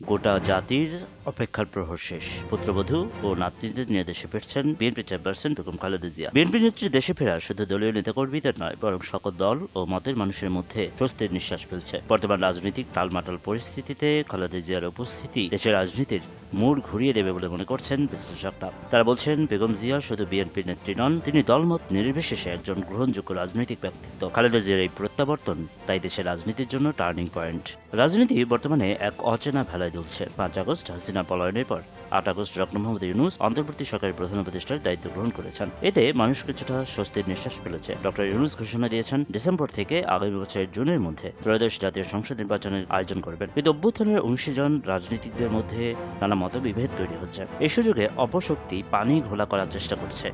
গোটা জাতির অপেক্ষার প্রহর শেষ। পুত্রবধূ ও নাতনিদের নিয়ে দেশে ফিরছেন BNP chairperson Begum Khaleda Zia. BNP নেত্রী দেশে ফেরা শুধু দলীয় নেতাকর্মীদের নয়, বরং সকল দল ও মতের মানুষের মধ্যে স্বস্তির নিঃশ্বাস ফেলছে। বর্তমান রাজনৈতিক টালমাটাল পরিস্থিতিতে খালেদা জিয়ার উপস্থিতি দেশের রাজনীতির মোড় ঘুরিয়ে দেবে বলে মনে করছেন বিশ্লেষকরা। তারা বলছেন, বেগম জিয়া শুধু বিএনপির নেত্রী নন, তিনি দলমত নির্বিশেষে একজন গ্রহণযোগ্য রাজনৈতিক ব্যক্তিত্ব। খালেদা জিয়ার এই প্রত্যাবর্তন তাই দেশের রাজনীতির জন্য টার্নিং পয়েন্ট। রাজনীতি বর্তমানে এক অচেনা ভেলায় দুলছে। পাঁচ আগস্ট হাসিনা পলায়নের পর আট আগস্ট ডক্টর মোহাম্মদ ইউনুস অন্তর্বর্তী সরকারের প্রধান উপদেষ্টার দায়িত্ব গ্রহণ করেছেন। এতে মানুষ কিছুটা স্বস্তির নিঃশ্বাস ফেলেছে। ডক্টর ইউনুস ঘোষণা দিয়েছেন, ডিসেম্বর থেকে আগামী বছরের জুনের মধ্যে ত্রয়োদশ জাতীয় সংসদ নির্বাচনের আয়োজন করবেন। কিন্তু অভ্যুত্থানের অংশী জন রাজনীতিকদের মধ্যে নানা মতবিভেদ তৈরি হচ্ছে। এই সুযোগে অপশক্তি পানি ঘোলা করার চেষ্টা করছে।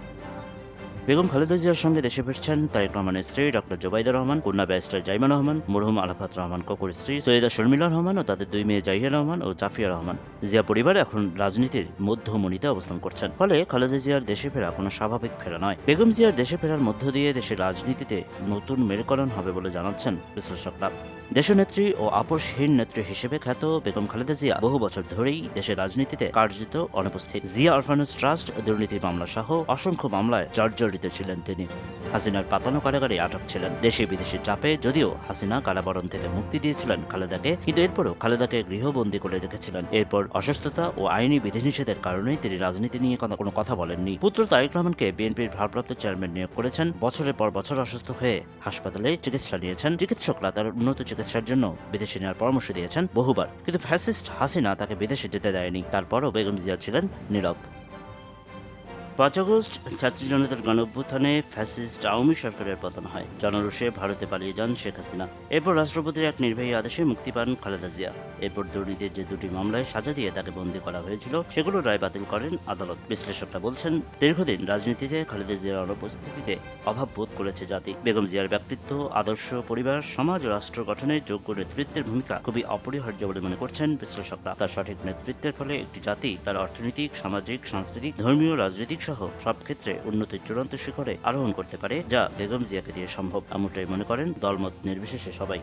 বেগম খালেদা জিয়ার সঙ্গে দেশে ফিরছেন তারেক রহমানের স্ত্রী ডক্টর জোবাইদা রহমান কন্যা ব্যারিস্টার জাইমা রহমান, মরহুম আলাফাত রহমান ককুর স্ত্রী সৈয়দা শর্মিলা রহমান ও তাদের দুই মেয়ে জাহিয়া রহমান ও জাফিয়া রহমান। জিয়া পরিবার এখন রাজনীতির মধ্যমণিতে অবস্থান করছেন। ফলে খালেদা জিয়ার দেশে ফেরা কোনো স্বাভাবিক ফেরা নয়। বেগম জিয়ার দেশে ফেরার মধ্য দিয়ে দেশের রাজনীতিতে নতুন মেরুকরণ হবে বলে জানাচ্ছেন বিশ্লেষকরা। দেশনেত্রী ও আপোষহীন নেত্রী হিসেবে খ্যাত বেগম খালেদা জিয়া বহু বছর ধরেই দেশের রাজনীতিতে কার্যত অনুপস্থিত। জিয়া অরফানেজ ট্রাস্ট, দুর্নীতি মামলা সহ অসংখ্য মামলায় জর্জরিত ছিলেন তিনি। হাসিনার পাতানো কারাগারে আটক ছিলেন। দেশে বিদেশি চাপে যদিও হাসিনা কারাবরণ থেকে মুক্তি দিয়েছিলেন খালেদাকে, কিন্তু এরপরও খালেদাকে গৃহবন্দী করে রেখেছিলেন। এরপর অসুস্থতা ও আইনি বিধিনিষেধের কারণেই তিনি রাজনীতি নিয়ে কোনো কথা বলেননি। পুত্র তারেক রহমানকে বিএনপির ভারপ্রাপ্ত চেয়ারম্যান নিয়োগ করেছেন। বছরের পর বছর অসুস্থ হয়ে হাসপাতালে চিকিৎসা নিয়েছেন। চিকিৎসকরা তার উন্নত চিকিৎসার জন্য বিদেশে নেওয়ার পরামর্শ দিয়েছেন বহুবার। কিন্তু ফ্যাসিস্ট হাসিনা তাকে বিদেশে যেতে দেয়নি। তারপরও বেগম জিয়া ছিলেন নীরব। পাঁচ আগস্ট ছাত্রী জনতার গণ অভ্যুত্থানে ফ্যাসিস্ট আওয়ামী সরকারের পতন হয়। জনরোষে ভারতে পালিয়ে যান শেখ হাসিনা। এরপর রাষ্ট্রপতির এক নির্বাহী আদেশে মুক্তি পান খালেদা জিয়া। এরপর দুর্নীতির যে দুটি মামলায় সাজা দিয়ে তাকে বন্দী করা হয়েছিল, সেগুলো রায় বাতিল করেন আদালত। বিশ্লেষকরা বলছেন, দীর্ঘদিন রাজনীতিতে খালেদা জিয়ার অনুপস্থিতিতে অভাব বোধ করেছে জাতি। বেগম জিয়ার ব্যক্তিত্ব, আদর্শ পরিবার, সমাজ ও রাষ্ট্র গঠনে যোগ্য নেতৃত্বের ভূমিকা খুবই অপরিহার্য বলে মনে করছেন বিশ্লেষকরা। তার সঠিক নেতৃত্বের ফলে একটি জাতি, তার অর্থনৈতিক, সামাজিক, সাংস্কৃতিক, ধর্মীয়, রাজনৈতিক সহ সব ক্ষেত্রে উন্নতির চূড়ান্ত শিখরে আরোহণ করতে পারে যা বেগম জিয়াকে দিয়ে সম্ভব। এমনটাই মনে করেন দলমত নির্বিশেষে সবাই।